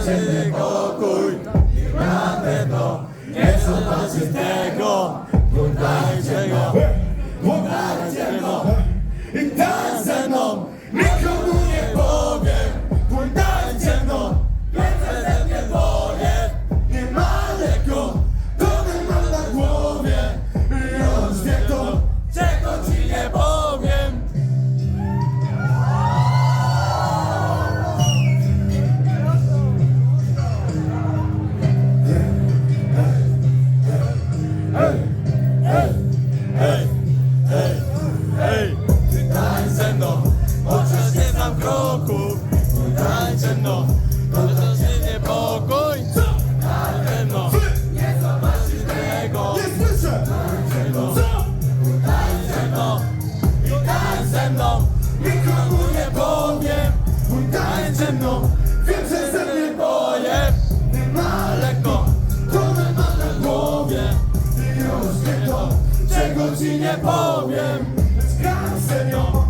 Walczymy pokój. I mamy to, nie są tego, poddajcie go. kroku. Tańczę no, to to nie pokój. Tańczę no, nie zobaczysz tego. Nie słyszę! Tańczę no, tańczę no I tańczę no, nikomu nie. Powiem Tańczę no, wiem, że ze mnie boję. Daleko, dumę mam na głowie. I już nie to, czego ci nie powiem. Skarżę no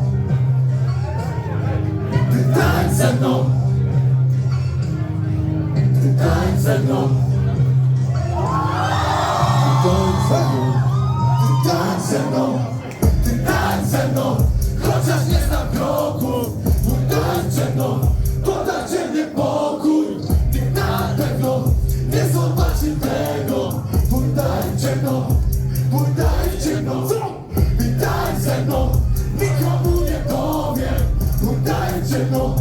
mną Ty tańcz ze mną Ty tańcz ze mną Chociaż nie znam kroków Mój tańcz ze mną Podacie mnie pokój Nikt na pewno Nie zobaczy tego Mój tańcz ze mną Mój tańcz ze mną I tańcz ze mną Nikomu nie powiem Mój tańcz ze mną